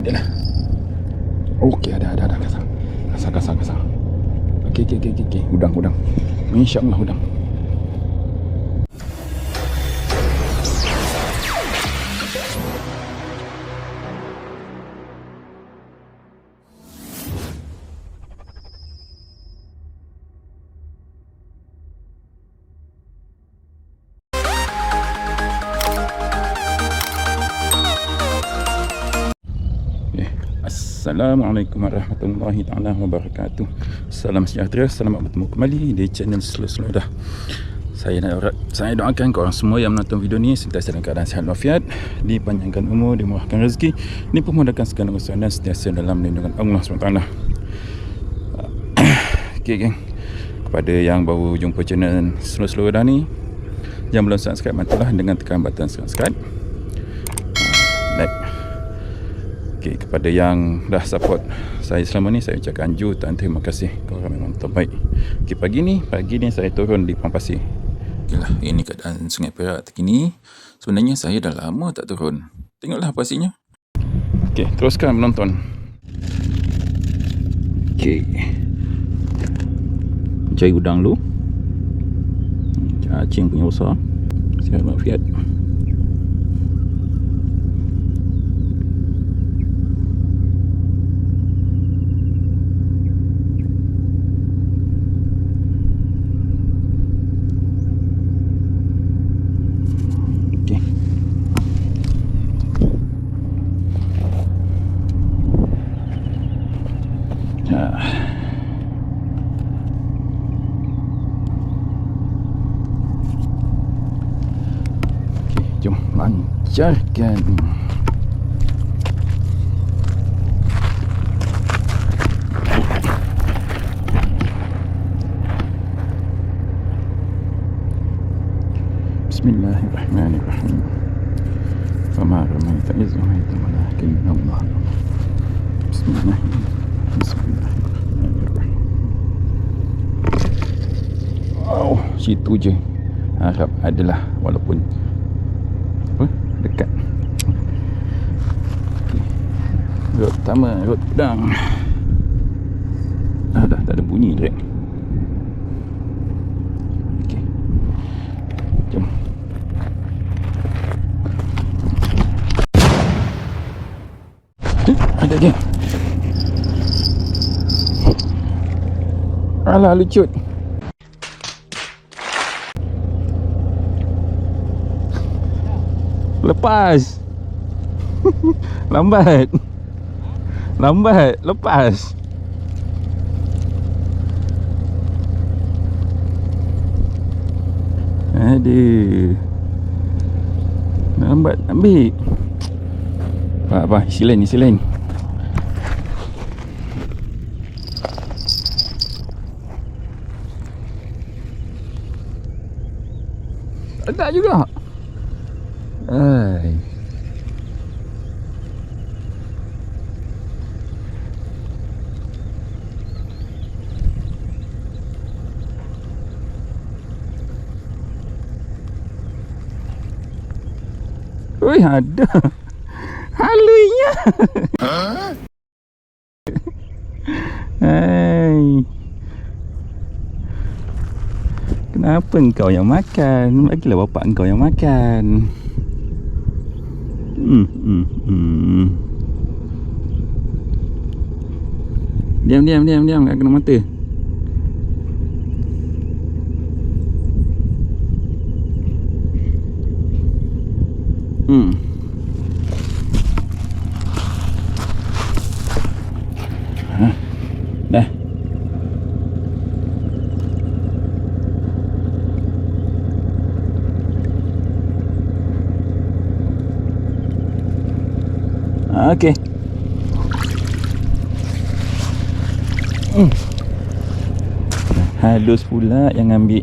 Ada lah. Okey, ada, ada, ada. Kasar. Kasar, kasar, kasar. Okey, okey, okey, okey. Udang, udang. InsyaAllah udang. Assalamualaikum warahmatullahi taala wabarakatuh. Salam sejahtera, selamat bertemu kembali di channel Slow-Slow dah. Saya nak saya doakan korang semua yang menonton video ni sentiasa dalam keadaan sihat walafiat, dipanjangkan umur, dimurahkan rezeki, dipermudahkan segala urusan dan sentiasa dalam lindungan Allah SWT. Okey geng. Kepada yang baru jumpa channel Slow-Slow dah ni, yang belum subscribe bantulah dengan tekan button subscribe. Like Okey, kepada yang dah support saya selama ni saya ucapkan jutaan terima kasih korang memang terbaik. Okey, pagi ni, pagi ni saya turun di Pang Pasir. Okeylah, ini keadaan Sungai Perak terkini. Sebenarnya saya dah lama tak turun. Tengoklah pasirnya. Okey, teruskan menonton. Okey. Cari udang dulu. Cacing punya besar. Sihat mafiat. Okey. kjarken. Bismillahirrahmanirrahim. Wa ma iz ramaita walakin Allah. Bismillahirrahmanirrahim. Bismillahirrahmanirrahim. Oh, situ je. Harap adalah walaupun Rot pertama, rot pedang. Ah, dah tak ada bunyi Okay Jom. Eh, ada je Alah lucut. Lepas. Lambat Lambat Lepas. Aduh Lambat ambil. Apa apa isi lain isi lain. Ada juga. Hai Oi ada Halunya Hai Kenapa engkau yang makan? Bagilah bapak engkau yang makan Hmm, hmm, hmm. Diam, diam, diam, diam. Tak kena mata. Hmm. Dah. Okey. Hmm. Halus pula yang ambil.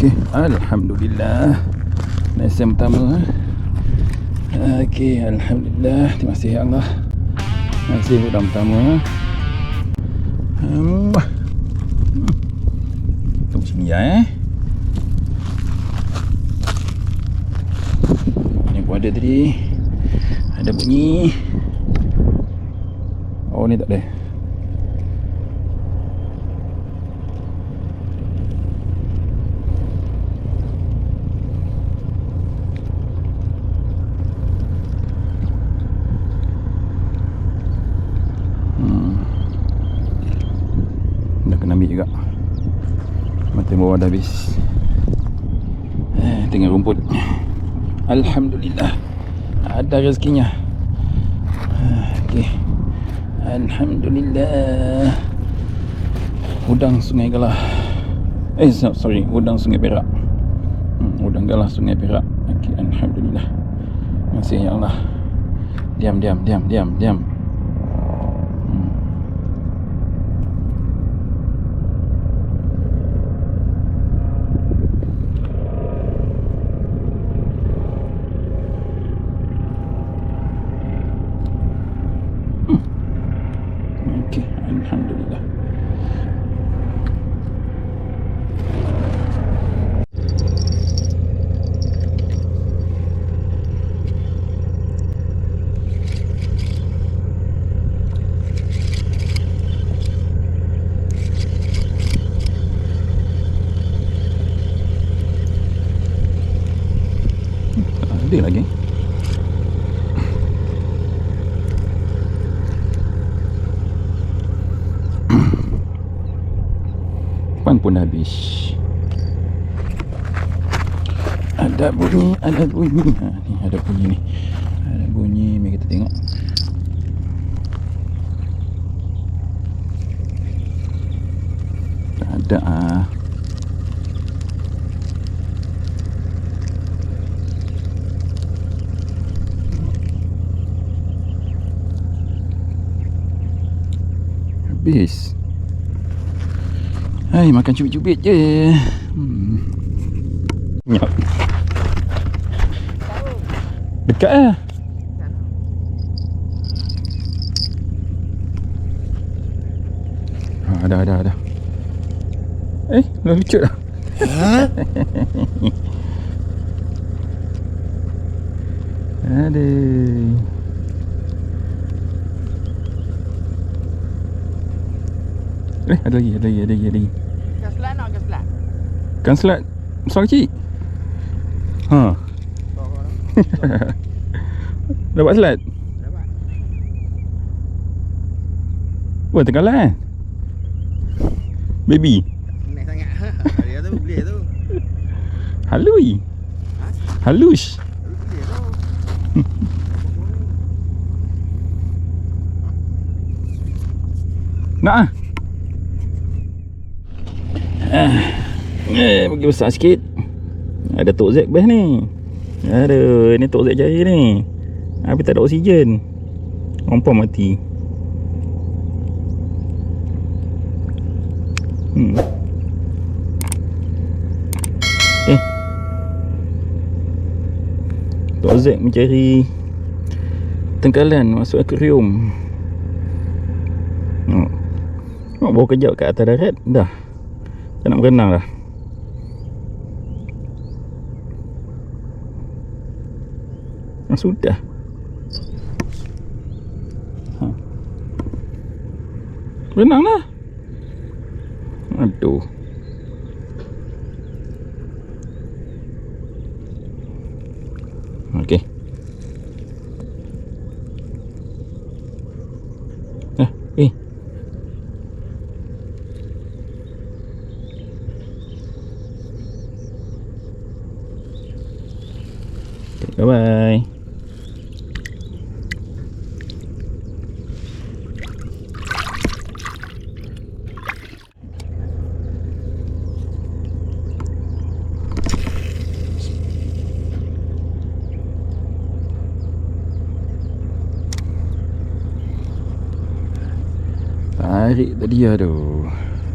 Okey, alhamdulillah. Nasi yang pertama. eh. Okey, alhamdulillah. Terima kasih ya Allah. Terima kasih udang pertama. Hmm. Tunggu ya eh. Ni pun ada tadi. Ada bunyi. Oh ni tak ada. Dah kena ambil juga Mata dah habis. Eh, Tengah rumput. Alhamdulillah. Ada rezekinya. Ah, Okey. Alhamdulillah. Udang Sungai Galah Eh so- sorry Udang Sungai Perak. Hmm, Udang Galah Sungai Perak. Okey Alhamdulillah. Kasih ya Allah. Diam diam diam diam diam Okey, alhamdulillah. Ada lagi. Pan pun habis Ada bunyi Ada bunyi ha, ni Ada bunyi ni Ada bunyi Mari kita tengok ada ah. Habis Hai, makan cubit-cubit je. Hmm. Nyap. Dekat lah. Ha, ada, ada, ada. Eh, dah lucu dah. Aduh. Eh, ada lagi, ada lagi, ada lagi, ada lagi. Gas selat nak gas selat. Kan selat besar kecil. Ha. Dapat selat? Dapat. Wah, tengah lah eh. Baby. Naik sangat. Dia tu boleh tu. Halui. Ha? Halus. Nak ah. Ah. Eh, bagi besar sikit. Ada tok Z best ni. Aduh, ni tok Z jaya ni. Habis tak ada oksigen. Kompon mati. Hmm. Eh. Tok Z mencari tengkalan masuk akuarium. Oh. Oh, baru kejap kat atas darat Dah Tak nak berenang dah. Ah, Sudah. Ha. Berenang lah Aduh Okey Eh, eh Bye bye. Tarik tadi aduh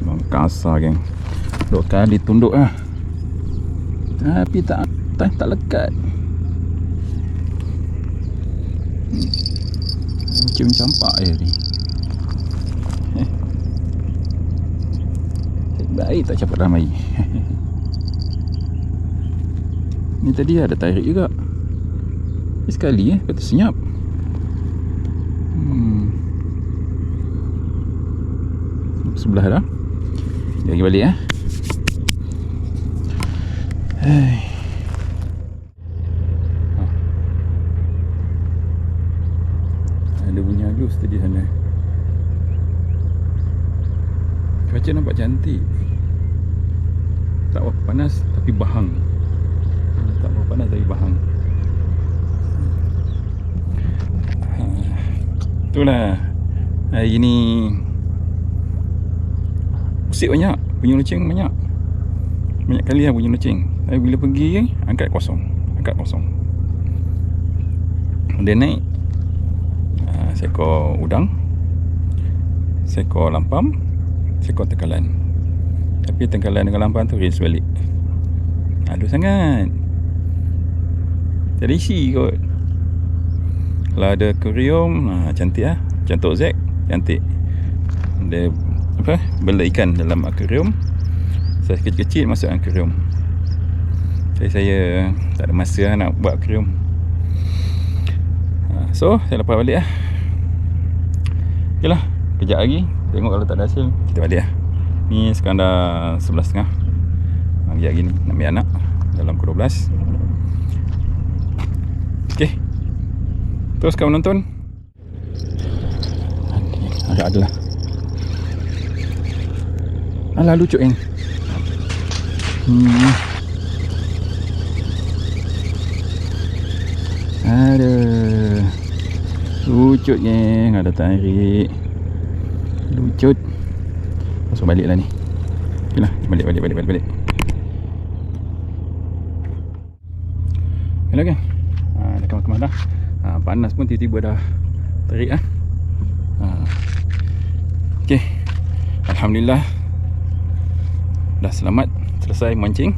Memang kasar geng. Dua kali tunduk lah Tapi tak tak, tak lekat Hmm. Macam campak je ni Eh. Baik tak capat ramai Ni tadi ada tarik juga Ni sekali eh Kata senyap Hmm sebelah dah. Pergi balik eh. Hai. Ha. Ada bunyi halus tadi sana. Cuaca nampak cantik. Tak berapa panas tapi bahang. Tak berapa panas tapi bahang. Ha. Itulah. Hari ni Usik banyak Bunyi loceng banyak Banyak kali lah bunyi loceng Tapi bila pergi Angkat kosong Angkat kosong Dia naik uh, Seekor udang Seekor lampam Seekor tengkalan Tapi tengkalan dengan lampam tu Race balik Aduh sangat. Jadi isi kot. Kalau ada kurium uh, Cantik lah Contoh Zack Cantik. Dia apa bela ikan dalam akuarium saya kecil-kecil masuk akuarium saya saya tak ada masa lah nak buat akuarium ha, so saya lepas balik ok lah kejap lagi. Tengok kalau tak ada hasil kita balik lah ni sekarang dah 11.30 ha, kejap lagi ni nak ambil anak dalam pukul 12 ok teruskan menonton. Ada adalah Alah lucu kan hmm. Aduh Lucut geng Ada tarik. Lucut. Masuk balik lah ni. Ok lah Balik balik balik balik balik Hello geng ha, Dah kemas-kemas dah. Ha, Panas pun tiba-tiba dah Terik lah ha. Ok Alhamdulillah. Dah selamat. Selesai mancing.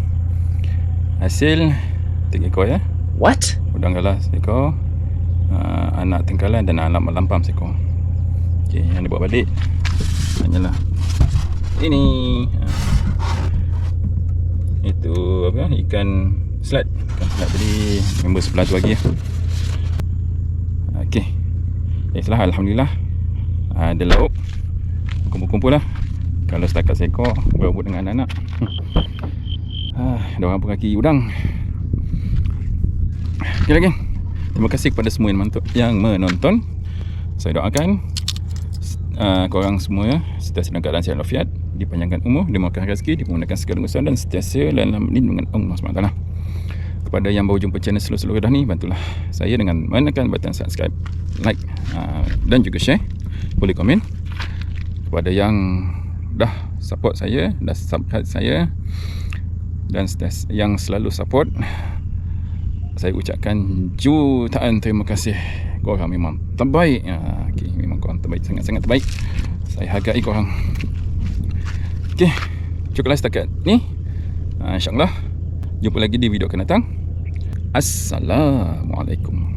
Hasil 3 ekor ya. What? udang galas seekor uh, anak tengkalan dan anak lampam seekor. Ok yang dia buat balik. Hanyalah. Ini. Uh, itu apa ikan slat ikan slat tadi member sebelah tu lagi ya. ok eh, setelah Alhamdulillah. Uh, ada lauk. Kumpul-kumpul lah. Kalau setakat seekor berebut dengan anak-anak. Ah, ada orang pengaki udang. Ok lagi. Terima kasih kepada semua yang, menonton, yang menonton. Saya doakan uh, korang semua sentiasa dalam keadaan sihat walafiat. Dipanjangkan umur dimurahkan rezeki dimudahkan segala urusan dan sentiasa dalam lindungan Allah SWT kepada yang baru jumpa channel seluruh-seluruh dah ni bantulah saya dengan menekan button subscribe like uh, dan juga share. Boleh komen kepada yang dah support saya dah subscribe saya dan yang selalu support saya ucapkan jutaan terima kasih. Korang memang terbaik. Ya, okay, memang korang terbaik sangat-sangat terbaik. Saya hargai korang. Ok cukuplah setakat ni. Uh, insyaAllah jumpa lagi di video akan datang Assalamualaikum